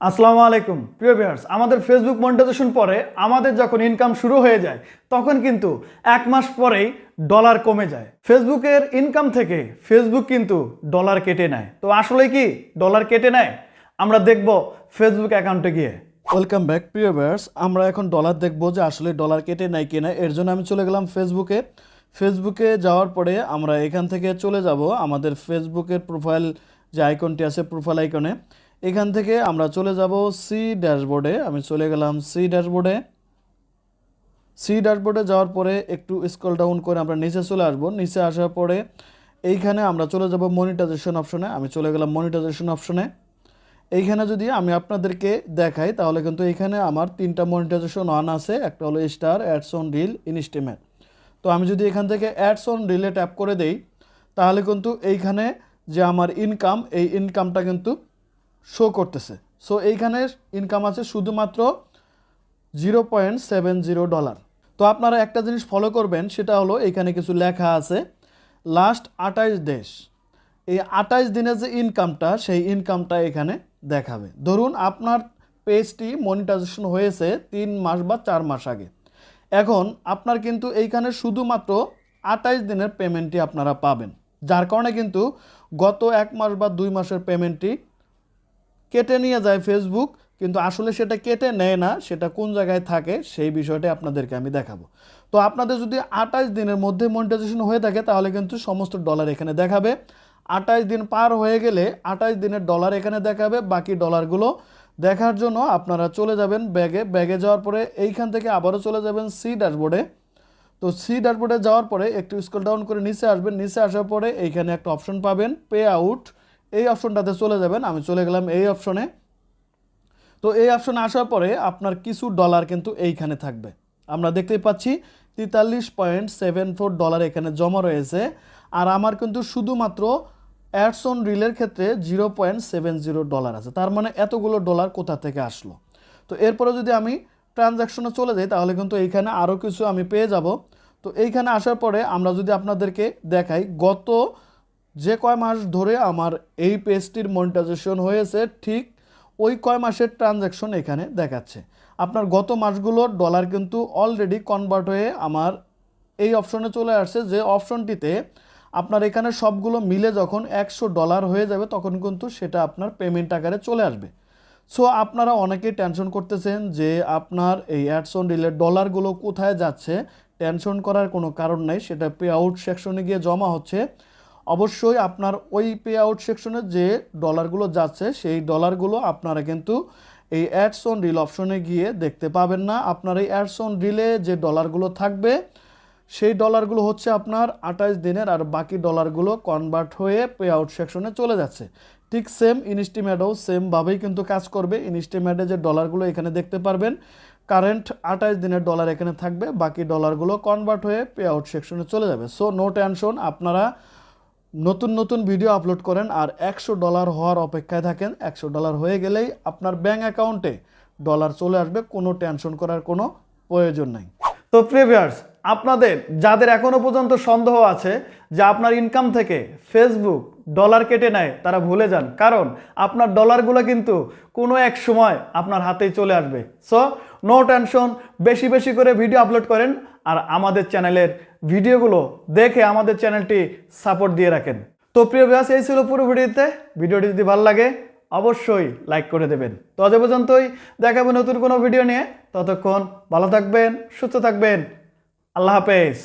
আসসালামু আলাইকুম। প্রিয় ভিউয়ার্স, আমাদের ফেসবুক মনিটাইজেশন পরে আমাদের যখন ইনকাম শুরু হয়ে যায়, তখন কিন্তু এক মাস পরেই ডলার কমে যায়। ফেসবুকের ইনকাম থেকে ফেসবুক কিন্তু ডলার কেটে নেয়। তো আসলে কি ডলার কেটে নেয়? আমরা দেখব ফেসবুক অ্যাকাউন্টে গিয়ে। ওয়েলকাম ব্যাক প্রিয় ভিউয়ার্স। আমরা এখন ডলার দেখব যে আসলে ডলার কেটে নাই কিনা। এর জন্য আমি চলে গেলাম ফেসবুকে ফেসবুকে যাওয়ার পরে আমরা এখান থেকে চলে যাব আমাদের ফেসবুকের প্রোফাইল যে আইকনটি আছে প্রোফাইল আইকনে এখান থেকে আমরা চলে যাব সি ড্যাশবোর্ডে। আমি চলে গেলাম সি ড্যাশবোর্ডে। সি ড্যাশবোর্ডে যাওয়ার পরে একটু স্কল ডাউন করে আমরা নিচে চলে আসব। নিচে আসার পরে এইখানে আমরা চলে যাব মনিটাইজেশন অপশনে। আমি চলে গেলাম মনিটাইজেশন অপশনে। এইখানে যদি আমি আপনাদেরকে দেখাই, তাহলে কিন্তু এইখানে আমার তিনটা মনিটাইজেশন অন আছে। একটা হলো star, ads on reel, estimate. তো আমি যদি এখান থেকে অ্যাডস অন রিলে ট্যাপ করে দেই, তাহলে কিন্তু এইখানে যে আমার ইনকাম, এই ইনকামটা কিন্তু শো করতেছে। সো এইখানে ইনকাম আছে শুধুমাত্র zero point seven zero dollar তো আপনারা একটা জিনিস ফলো করবেন, সেটা হলো এখানে কিছু লেখা আছে লাস্ট আঠাইশ দেশ। এই আঠাইশ দিনের যে ইনকামটা সেই ইনকামটা এখানে দেখাবে। ধরুন আপনার পেজটি মনিটাইজেশন হয়েছে তিন মাস বা চার মাস আগে। এখন আপনার কিন্তু এইখানে শুধুমাত্র আঠাইশ দিনের পেমেন্টটি আপনারা পাবেন। যার কারণে কিন্তু গত এক মাস বা দুই মাসের পেমেন্টটি কেটে নিয়ে যায় ফেসবুক কিন্তু আসলে সেটা কেটে নেয় না, সেটা কোন জায়গায় থাকে সেই বিষয়টা আপনাদেরকে আমি দেখাবো। তো আপনাদের যদি আঠাশ দিনের মধ্যে মনিটাইজেশন হয়ে থাকে, তাহলে কিন্তু সমস্ত ডলার এখানে দেখাবে। আঠাশ দিন পার হয়ে গেলে আঠাশ দিনের ডলার এখানে দেখাবে, বাকি ডলারগুলো দেখার জন্য আপনারা চলে যাবেন ব্যাগে। ব্যাগে যাওয়ার পরে এইখান থেকে আবারও চলে যাবেন সি ড্যাশবোর্ডে তো সি ড্যাশবোর্ডে যাওয়ার পরে একটু স্ক্রল ডাউন করে নিচে আসবেন। নিচে আসার পরে এইখানে একটা অপশন পাবেন পে আউট এই অপশনটাতে চলে যাবেন। আমি চলে গেলাম এই অপশনে। তো এই অপশনে আসার পরে আপনার কিছু ডলার কিন্তু এইখানে থাকবে। আমরা দেখতেই পাচ্ছি তেতাল্লিশ পয়েন্ট সেভেন ফোর ডলার এখানে জমা রয়েছে। আর আমার কিন্তু শুধুমাত্র অ্যাডস অন রিলের ক্ষেত্রে zero point seven zero dollar আছে। তার মানে এতগুলো ডলার কোথা থেকে আসলো? তো এরপরে যদি আমি ট্রানজ্যাকশনে চলে যাই, তাহলে কিন্তু এইখানে আরও কিছু আমি পেয়ে যাব। তো এইখানে আসার পরে আমরা যদি আপনাদেরকে দেখাই, গত যে কয় মাস ধরে আমার এই পেজটির মনিটাইজেশন হয়েছে, ঠিক ওই কয় মাসের ট্রানজ্যাকশন এখানে দেখাচ্ছে। আপনার গত মাসগুলোর ডলার কিন্তু অলরেডি কনভার্ট হয়ে আমার এই অপশনে চলে আসছে, যে অপশনটিতে আপনার এখানে সবগুলো মিলে যখন একশো ডলার হয়ে যাবে, তখন কিন্তু সেটা আপনার পেমেন্ট আকারে চলে আসবে। সো আপনারা অনেকেই টেনশন করতেছেন যে আপনার এই অ্যাডসন রিলের ডলারগুলো কোথায় যাচ্ছে। টেনশন করার কোনো কারণ নাই, সেটা পে আউট সেকশনে গিয়ে জমা হচ্ছে। অবশ্যই আপনার ওই পে আউট সেকশনে যে ডলারগুলো যাচ্ছে, সেই ডলারগুলো আপনারা কিন্তু এই অ্যাডস অন রিল অপশনে গিয়ে দেখতে পাবেন না। আপনার এই অ্যাডস অন রিলে যে ডলারগুলো থাকবে, সেই ডলারগুলো হচ্ছে আপনার আঠাশ দিনের আর বাকি ডলারগুলো কনভার্ট হয়ে পে আউট সেকশনে চলে যাচ্ছে। ঠিক সেম ইনস্টিমেটও সেমভাবেই কিন্তু কাজ করবে। ইনস্টিমেটে যে ডলারগুলো এখানে দেখতে পারবেন কারেন্ট আঠাশ দিনের ডলার এখানে থাকবে, বাকি ডলারগুলো কনভার্ট হয়ে পে আউট সেকশনে চলে যাবে। সো নো টেনশন আপনারা নতুন নতুন ভিডিও আপলোড করেন আর একশো ডলার হওয়ার অপেক্ষায় থাকেন। একশো ডলার হয়ে গেলেই আপনার ব্যাঙ্ক অ্যাকাউন্টে ডলার চলে আসবে, কোনো টেনশন করার কোনো প্রয়োজন নাই। তো প্রিভিয়ার্স আপনাদের, যাদের এখনও পর্যন্ত সন্দেহ আছে যে আপনার ইনকাম থেকে ফেসবুক ডলার কেটে নেয়, তারা ভুলে যান। কারণ আপনার ডলারগুলো কিন্তু কোনো এক সময় আপনার হাতেই চলে আসবে। সো নো টেনশন বেশি বেশি করে ভিডিও আপলোড করেন আর আমাদের চ্যানেলের ভিডিওগুলো দেখে আমাদের চ্যানেলটি সাপোর্ট দিয়ে রাখেন। তো প্রিয় ব্যাস এই ছিল পুরো ভিডিওতে। ভিডিওটি যদি ভালো লাগে, অবশ্যই লাইক করে দেবেন। তো আজ পর্যন্তই। দেখাবো নতুন কোনো ভিডিও নিয়ে। ততক্ষণ ভালো থাকবেন, সুস্থ থাকবেন। আল্লাহ হাফেজ।